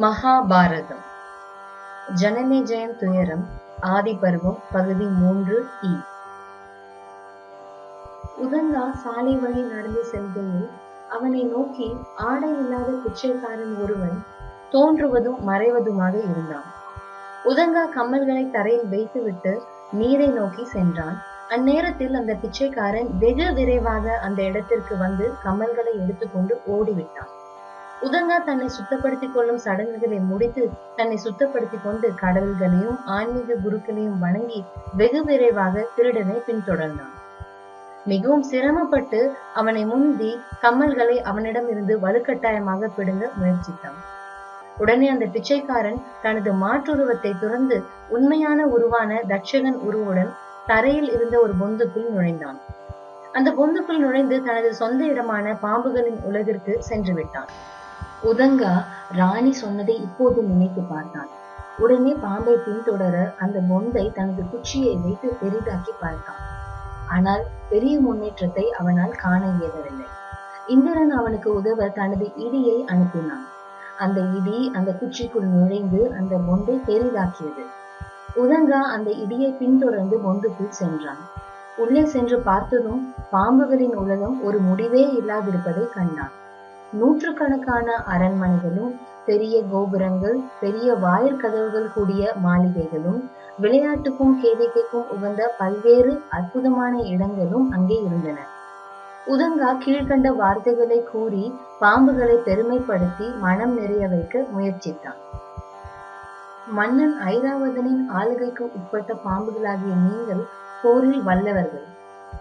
மகாபாரதம். ஜனமேஜயன் துயரம் ஆதிபருவம் பகுதி மூன்று இ. உதங்கா சாலை வழி நடந்து செல்கையில் அவனை நோக்கி ஆடை இல்லாத பிச்சைக்காரன் ஒருவன் தோன்றுவதும் மறைவதுமாக இருந்தான். உதங்கா கம்மல்களை தரையில் வைத்துவிட்டு நீரை நோக்கி சென்றான். அந்நேரத்தில் அந்த பிச்சைக்காரன் வெகு விரைவாக அந்த இடத்திற்கு வந்து கம்மல்களை எடுத்துக்கொண்டு ஓடிவிட்டான். உதங்கா தன்னை சுத்தப்படுத்திக் கொள்ளும் சடங்குகளை முடித்து தன்னை சுத்தப்படுத்திக் கொண்டு கடவுள்களையும் ஆன்மீக குருக்களையும் வணங்கி வெகு விரைவாக திருடனை பின்தொடர்ந்தான். மிகவும் சிரமப்பட்டு அவனை முந்தி கம்மல்களை அவனிடம் இருந்து வலுக்கட்டாயமாக பிடுங்க முயற்சித்தான். உடனே அந்த பிச்சைக்காரன் தனது மாற்றுருவத்தை துறந்து உண்மையான உருவான தட்சகன் உருவுடன் தரையில் இருந்த ஒரு பொந்துக்குள் நுழைந்தான். அந்த பொந்துக்குள் நுழைந்து தனது சொந்த இடமான பாம்புகளின் உலகிற்கு சென்று விட்டான். உதங்கா ராணி சொன்னதை இப்போது நினைத்து பார்த்தான். உடனே பாம்பை பின்தொடர அந்த பொந்தை தனது குச்சியை வைத்து பெரிதாக்கி பார்த்தான். ஆனால் பெரிய முன்னேற்றத்தை அவனால் காண இயலவில்லை. இந்திரன் அவனுக்கு உதவ தனது இடியை அனுப்பினான். அந்த இடி அந்த குச்சிக்குள் நுழைந்து அந்த பொந்தை பெரிதாக்கியது. உதங்கா அந்த இடியை பின்தொடர்ந்து பொந்துக்குள் சென்றான். உள்ளே சென்று பார்த்ததும் பாம்புகளின் உலகம் ஒரு முடிவே இல்லாதிருப்பதை கண்டான். நூற்றுக்கணக்கான அரண்மனைகளும் பெரிய கோபுரங்கள் பெரிய வாயிற்கதவுகள் கூடிய மாளிகைகளும் விளையாட்டுக்கும் கேளிக்கைக்கும் உகந்த பல்வேறு அற்புதமான இடங்களும் அங்கே இருந்தன. உதங்கா கீழ்கண்ட வார்த்தைகளை கூறி பாம்புகளை பெருமைப்படுத்தி மனம் நிறைய வைக்க முயற்சித்தான். மன்னன் ஐராவதனின் ஆளுகைக்கு உட்பட்ட பாம்புகளாகிய நீங்கள் போரில் வல்லவர்கள்.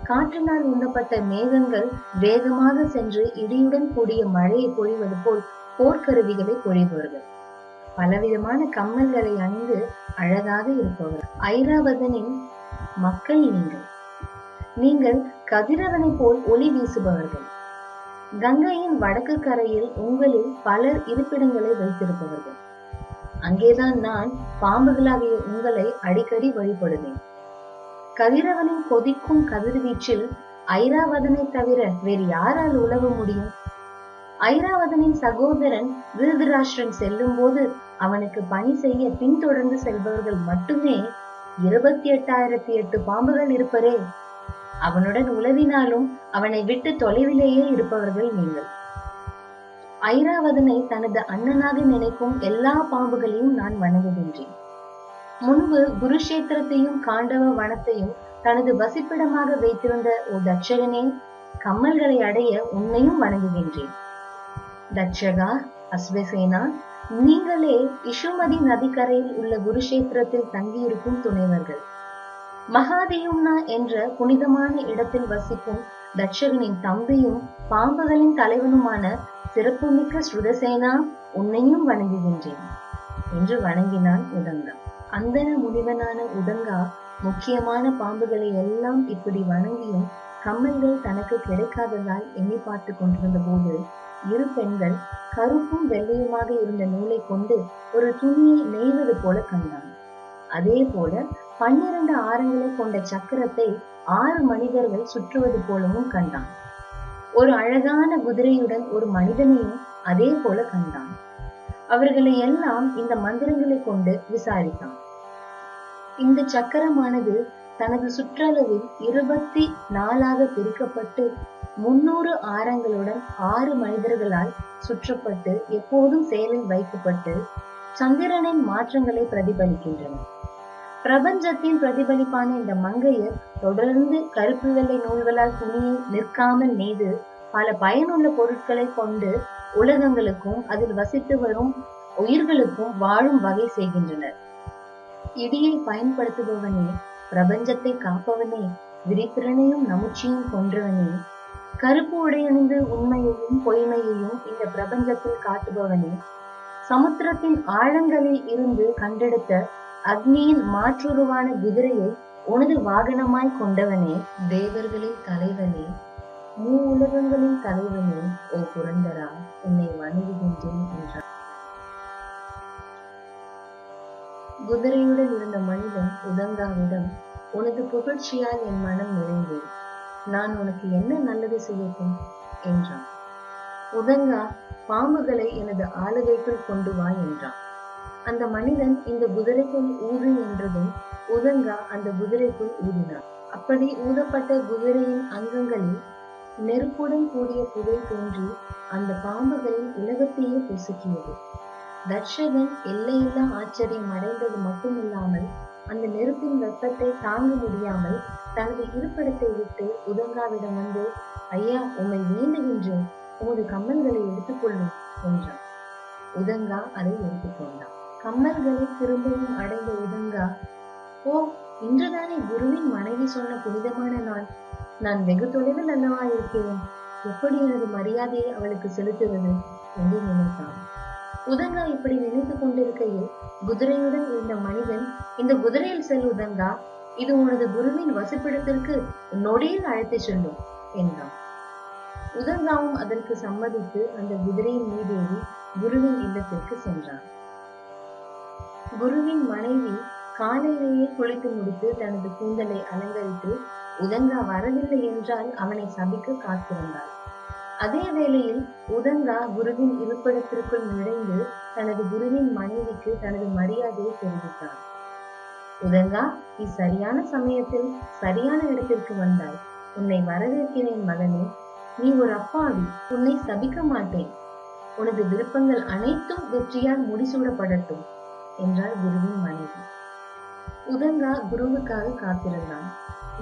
காற்றினால் உண்ணப்பட்ட மேகங்கள் வேகமாக சென்று இடியுடன் கூடிய மழையை பொழிவது போல் போர்க்கருவிகளை பொழிபவர்கள். பலவிதமான கம்மல்களை அணிந்து அழகாக இருப்பவர்கள். ஐராவதனின் மக்கள் நீங்கள். நீங்கள் கதிரவனை போல் ஒளி வீசுபவர்கள். கங்கையின் வடக்கு கரையில் உங்களில் பலர் இருப்பிடங்களை வைத்திருப்பவர்கள். அங்கேதான் நான் பாம்புகளாகிய உங்களை அடிக்கடி வழிபடுவேன். கதிரவனின் கொதிக்கும் கதிர்வீச்சில் ஐராவதனை தவிர வேறு யாரால் உழவ முடியும்? ஐராவதனின் சகோதரன் விருதராஷ்டிரம் செல்லும் போது அவனுக்கு பணி செய்ய பின்தொடர்ந்து செல்பவர்கள் மட்டுமே இருபத்தி எட்டாயிரத்தி எட்டு பாம்புகள் இருப்பரே. அவனுடன் உளவினாலும் அவனை விட்டு தொலைவிலேயே இருப்பவர்கள் நீங்கள். ஐராவதனை தனது அண்ணனாக நினைக்கும் எல்லா பாம்புகளையும் நான் வணங்குகின்றேன். முன்பு குருஷேத்திரத்தையும் காண்டவ வனத்தையும் தனது வசிப்பிடமாக வைத்திருந்த ஓ தட்சகனே கம்மல்களை அடைய உன்னையும் வணங்குகின்றேன். தட்சகா அஸ்வசேனா நீங்களே இஷுமதி நதிக்கரையில் உள்ள குருஷேத்திரத்தில் தங்கியிருக்கும் துணைவர்கள். மகாதேயும்னா என்ற புனிதமான இடத்தில் வசிக்கும் தட்சகனின் தம்பியும் பாம்புகளின் தலைவனுமான சிறப்புமிக்க ஸ்ருதசேனா உன்னையும் வணங்குகின்றேன். என்று வணங்கினான் உதங்கா அந்தன முனிவனான உதங்கா முக்கியமான பாம்புகளை எல்லாம் இப்படி வணங்கியும் கம்மல்கள் தனக்கு கிடைக்காததால் எண்ணி பார்த்து கொண்டிருந்த போது இரு பெண்கள் கருப்பும் வெள்ளையுமாக இருந்த நூலை கொண்டு ஒரு துணியை நெய்வது போல கண்டான். அதே போல பன்னிரண்டு ஆரங்களை கொண்ட சக்கரத்தை ஆறு மனிதர்கள் சுற்றுவது போலவும் கண்டான். ஒரு அழகான குதிரையுடன் ஒரு மனிதனையும் அதே போல கண்டான். அவர்களை எல்லாம் இந்த மந்திரங்களை கொண்டு விசாரித்தான். இந்த சக்கரமானது தனது சுற்றளவில் இருபத்தி நாலாக பிரிக்கப்பட்டு முன்னூறு ஆரங்களுடன் ஆறு மனிதர்களால் சுற்றப்பட்டு எப்போதும் செயலில் வைக்கப்பட்டு சந்திரனின் மாற்றங்களை பிரதிபலிக்கின்றன. பிரபஞ்சத்தின் பிரதிபலிப்பான இந்த மங்கையர் தொடர்ந்து கருப்பு வெள்ளை நூல்களால் துணியை நிற்காமல் நெய்து பல பயனுள்ள பொருட்களை கொண்டு உலகங்களுக்கும் அதில் வசித்து வரும் உயிர்களுக்கும் வாழும் வகை செய்கின்றனர். இடியை பயன்படுத்துபவனே பிரபஞ்சத்தை காப்பவனே விரித்திறனையும் நமுச்சியும் கொன்றவனே கருப்பு உடையணிந்து உண்மையையும் பொய்மையையும் இந்த பிரபஞ்சத்தில் காட்டுபவனே சமுத்திரத்தின் ஆழங்களில் இருந்து கண்டெடுத்த அக்னியின் மாற்றுருவான குதிரையை உனது வாகனமாய் கொண்டவனே தேவர்களின் தலைவனே மூ உலகங்களின் தலைவனே ஓ புரண்டரா உன்னை வணங்குகின்றேன் என்றார் குதிரையுடன் இருந்த மனிதன் உதங்காவிடம் உனது புகழ்ச்சியால் என் மனம் நிறைந்தேன் நான் உனக்கு என்ன நல்லது செய்யட்டும்? என்றான். உதங்கா பாம்புகளை எனது ஆளுகைக்குள் கொண்டு வா என்றான். அந்த மனிதன் இந்த குதிரைக்குள் ஊது என்றதும் உதங்கா அந்த குதிரைக்குள் ஊதினான். அப்படி ஊதப்பட்ட குதிரையின் அங்க நெருப்புடன் கூடிய புகை தோன்றி அந்த பாம்புகளின் உலகத்தையே பொசுக்கியது. தர்ஷகன் எல்லையில்லா ஆச்சரியம் அடைந்தது மட்டுமில்லாமல் அந்த நெருப்பின் வெப்பத்தை தாங்க முடியாமல் தனது இருப்பிடத்தை விட்டு உதங்காவிடம் வந்து ஐயா உம்மை வேண்டுகின்றேன். உமது கம்மல்களை எடுத்துக்கொள்ளும் என்றான். உதங்கா அதை எடுத்துக்கொண்டான் கம்மல்களை திரும்பவும் அடைந்த உதங்கா ஓ இன்றுதானே குருவின் மனைவி சொன்ன புனிதமான நாள். நான் வெகு தொலைவில் அல்லவா இருக்கிறேன்? எப்படி எனது மரியாதையை அவளுக்கு செலுத்துவது என்று நினைத்தான். உதங்கா இப்படி நினைத்துக் கொண்டிருக்கையில் குதிரையுடன் இருந்த மனிதன் இந்த குதிரையில் செல் உதங்கா இது உனது குருவின் வசிப்பிடத்திற்கு நொடியில் அழைத்து செல்லும் என்றான். உதங்காவும் அதற்கு சம்மதித்து அந்த குதிரையின் மீதேறி குருவின் இல்லத்திற்கு சென்றான். குருவின் மனைவி காலையிலேயே குளித்து முடித்து தனது கூந்தலை அலங்கரித்து உதங்கா வரவில்லை என்றால் அவனை சபிக்க காத்திருந்தாள். அதே வேளையில் உதங்கா குருவின் இருப்பிடத்திற்குள் நுழைந்து தனது குருவின் மனைவிக்கு தனது மரியாதையை தெரிவித்தான் உதங்கா நீ சரியான சமயத்தில் சரியான இடத்திற்கு வந்தாய். உன்னை வரவேற்கிறேன் மகனே. நீ ஒரு அப்பாவி. உன்னை சபிக்க மாட்டேன். உனது விருப்பங்கள் அனைத்தும் வெற்றியால் முடிசூடப்படட்டும் என்றார் குருவின் மனைவி. உதங்கா குருவுக்காக காத்திருந்தான்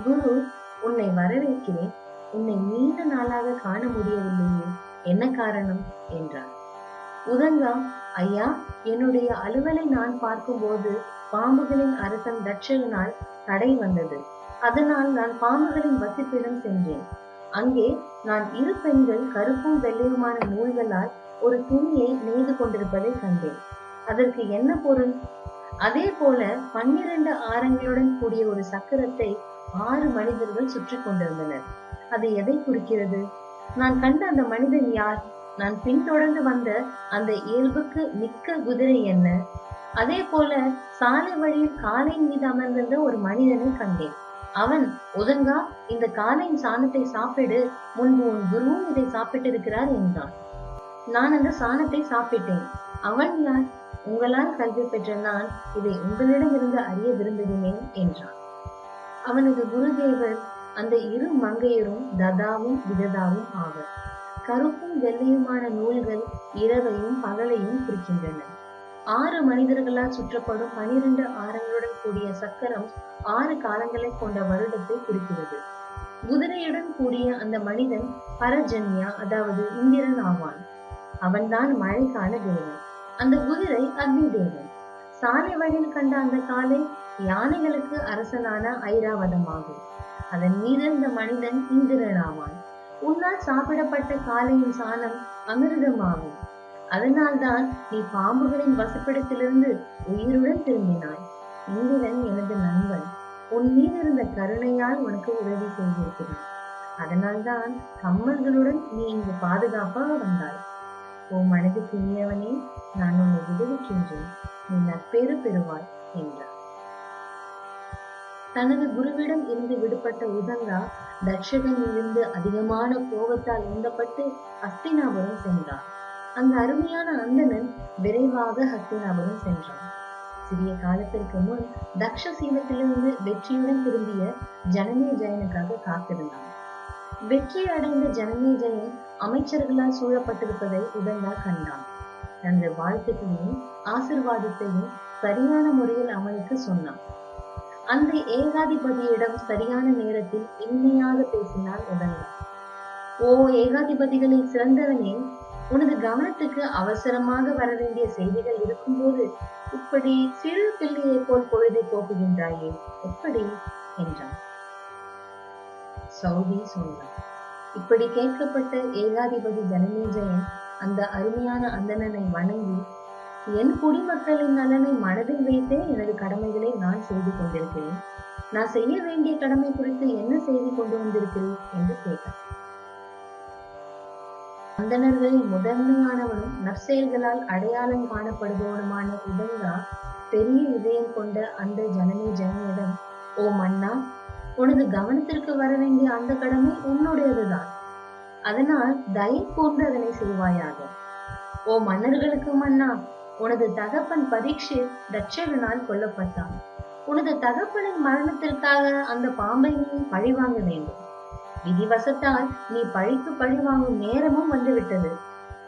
குரு உன்னை வரவேற்கிறேன். உன்னை நீண்ட நாளாக காண முடியவில்லையே. என்ன காரணம்? என்றார். உதங்கா ஐயா என்னுடைய அலுவலை நான் பார்க்கும்போது பாம்புகளின் அரசன் தட்சகனால் தடை வந்தது. அதனால் நான் பாம்புகளின் வசிப்பிடம் சென்றேன். அங்கே நான் இரு பெண்கள் கருப்பும் வெள்ளையுமான நூல்களால் ஒரு துணியை நெய்து கொண்டிருப்பதை கண்டேன். அதற்கு என்ன பொருள்? அதே போல பன்னிரண்டு ஆரங்களுடன் கூடிய ஒரு சக்கரத்தை ஆறு மனிதர்கள் சுற்றி கொண்டிருந்தனர். அது எதை குறிக்கிறது? நான் கண்ட அந்த மனிதன் யார்? நான் பின்தொடர்ந்து வந்த அந்த இயல்புக்கு மிக்க குதிரை என்ன? அதே போல சாலை வழியில் காளையின் மீது அமர்ந்திருந்த ஒரு மனிதனை கண்டேன். அவன் ஒதுங்கா இந்த காலையின் சாணத்தை சாப்பிடு. முன்பு உன் குருவும் இதை சாப்பிட்டிருக்கிறார் என்றான். நான் அந்த சாணத்தை சாப்பிட்டேன். அவன் யார்? உங்களால் கல்வி பெற்ற நான் இதை உங்களிடமிருந்து அறிய விரும்புகிறேன் என்றான். அவனது குருதேவர் அந்த இரு மங்கையரும் ததாவும் விததாவும் ஆவர். கருப்பும் வெள்ளையுமான நூல்கள் இரவையும் பகலையும் குறிக்கின்றன. ஆறு மனிதர்களால் சுற்றப்படும் பனிரெண்டு ஆரங்களுடன் கூடிய சக்கரம் ஆறு காலங்களை கொண்ட வருடத்தை குறிக்கிறது. குதிரையுடன் கூடிய அந்த மனிதன் பரஜன்யா அதாவது இந்திரன் ஆவான். அவன்தான் மழைக்கால தேவன். அந்த குதிரை அக்னி தேவன் சாலை வழியில் கண்ட அந்த காலை யானைகளுக்கு அரசனான ஐராவதம் ஆகும் அதன் மீது இந்த மனிதன் இந்திரன் ஆவான் உன்னால் சாப்பிடப்பட்ட காலையின் சாணம் அமிர்தமாகும். அதனால்தான் நீ பாம்புகளின் வசப்பிடத்திலிருந்து உயிருடன் திரும்பினாய். இந்திரன் எனது நண்பன் உன் மீது இருந்த கருணையால் உனக்கு உதவி செய்திருக்கிறான். அதனால்தான் கம்மல்களுடன் நீ இங்கு பாதுகாப்பாக வந்தாய். உன் மனதுக்கு இனியவனே நான் உன்னை விடுவிக்கின்றேன். நீ நற்பேறு பெறுவாய் என்றார். தனது குருவிடம் இருந்து விடுபட்ட உதங்கா தட்சகன் இருந்து அதிகமான கோபத்தால் உந்தப்பட்டு ஹஸ்தினாபுரம் சென்றான். அந்த அருமையான அந்தணன் விரைவாக ஹஸ்தினாபுரம் சென்றான். சிறிய காலத்திற்கு முன் தக்ஷசீலத்திலிருந்து வெற்றியுடன் திரும்பிய ஜனமே ஜெயனுக்காக காத்திருந்தான். வெற்றி அடைந்த ஜனமே ஜெயன் அமைச்சர்களால் சூழப்பட்டிருப்பதை உதங்கா கண்டான். தனது வாழ்த்துக்களையும் ஆசிர்வாதத்தையும் சரியான முறையில் அவனுக்கு சொன்னான். அந்த ஏகாதிபதியிடம் சரியான நேரத்தில் இனிமையாக பேசினான் முதல்வர். ஓ ஏகாதிபதிகளில் சிறந்தவனே உனது கவனத்துக்கு அவசரமாக வர வேண்டிய செய்திகள் இருக்கும்போது இப்படி சிறு பிள்ளையை போல் பொழுதை போக்குகின்றாயே எப்படி? என்றான். சௌதி சொன்னான் இப்படி கேட்கப்பட்ட ஏகாதிபதி ஜனமேஜயன் அந்த அருமையான அந்தணனை வணங்கி என் குடிமக்களின் நலனை மனதில் வைத்தே எனது கடமைகளை நான் செய்து கொண்டிருக்கிறேன். நான் செய்ய வேண்டிய கடமை குறித்து என்ன செய்தி கொண்டு வந்திருக்கிறேன் என்று கேட்டார். அந்தணர்களில் முதன்மையானவனும் நற்செயல்களால் அடையாளம் காணப்படுபவனுமான உதங்கா பெரிய இதயம் கொண்ட அந்த ஜனமே ஜனனியிடம் ஓ மன்னா உனது கவனத்திற்கு வர வேண்டிய அந்த கடமை உன்னுடையதுதான். அதனால் தயை கூர்ந்து அதனை செய்வாயாக. ஓ மன்னர்களுக்கு மன்னா உனது தகப்பன் பரீட்சித் தட்சகனால் கொல்லப்பட்டான். உனது தகப்பனின் மரணத்திற்காக அந்த பாம்பை நீ பழிவாங்க வேண்டும். விதிவசத்தால் நீ பழிக்கு பழி வாங்கும் நேரமும் வந்துவிட்டது.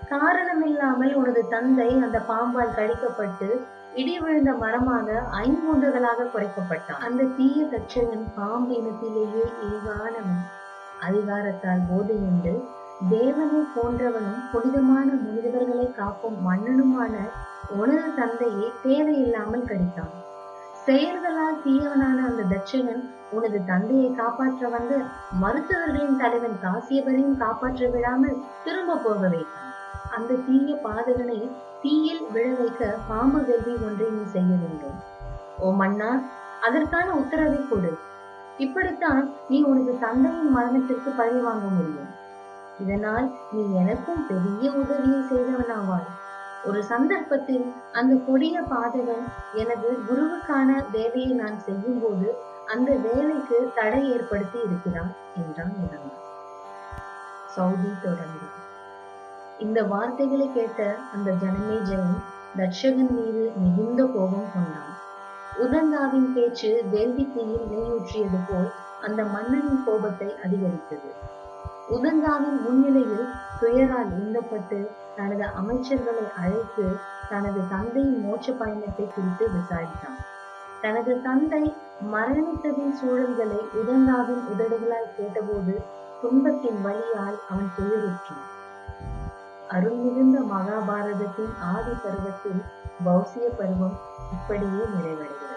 காரணமில்லாமல் உனது தந்தை அந்த பாம்பால் கழிக்கப்பட்டு இடி விழுந்த மரமாக ஐங்குண்டுகளாக குறைக்கப்பட்டான். அந்த தீய தட்சகன் பாம்பு இனத்திலேயே இழிவானவன். அதிகாரத்தால் போதையுண்டு தேவனை போன்றவனும் புனிதமான மனிதர்களை காக்கும் மன்னனுமான உனது தந்தையே தேவையில்லாமல் கடித்தான். செயல்களால் தீயவனான அந்த தட்சகன் உனது தந்தையை காப்பாற்ற வந்து மருத்துவர்களின் தலைவன் காசியபரையும் காப்பாற்ற விடாமல் திரும்ப போக வைத்தான். அந்த தீய பாதகனை தீயில் விழ வைக்க பாம்பு கல்வி ஒன்றை நீ செய்ய வேண்டும். ஓ மன்னா அதற்கான உத்தரவை கொடு. இப்படித்தான் நீ உனது தந்தையின் மரணத்திற்கு பழி வாங்க முடியும். இதனால் நீ எனக்கும் பெரிய உதவியை செய்தவனாவாய். ஒரு சந்தர்ப்பத்தில் அந்த கொடிய பாதகன் எனது குருவுக்கான வேலையை நான் செய்யும் போது அந்த வேலைக்கு தடை ஏற்படுத்தி இருக்கிறான் என்றான் முதல்வர். சௌதி தொடர்ந்தார் இந்த வார்த்தைகளை கேட்ட அந்த ஜனமே ஜெயன் தட்சகன் மீது மிகுந்த கோபம் கொண்டான். உதந்தாவின் பேச்சு வேள்வி தீயில் நீயூற்றியது போல் அந்த மன்னனின் கோபத்தை அதிகரித்தது. உதந்தாவின் முன்னிலையில் துயரால் உந்தப்பட்டு தனது அமைச்சர்களை அழைத்து தனது தந்தையின் மோட்ச பயணத்தை குறித்து விசாரித்தான் தனது தந்தை மரணித்ததின் சூழல்களை உதந்தாவின் உதடுகளால் கேட்டபோது துன்பத்தின் வழியால் அவன் துயருற்றான். அருள்மிகுந்த மகாபாரதத்தின் ஆதி பருவத்தில் பௌசிய பருவம் இப்படியே நிறைவடைகிறது.